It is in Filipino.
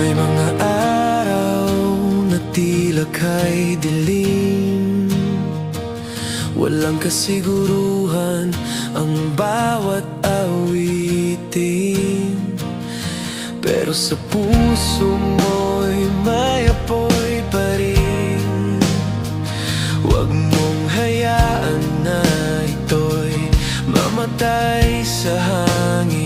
May mga araw na tila kay dilim. Walang kasiguruhan ang bawat awitin. Pero sa puso mo'y may apoy pa rin. Huwag mong hayaan na ito'y mamatay sa hangin.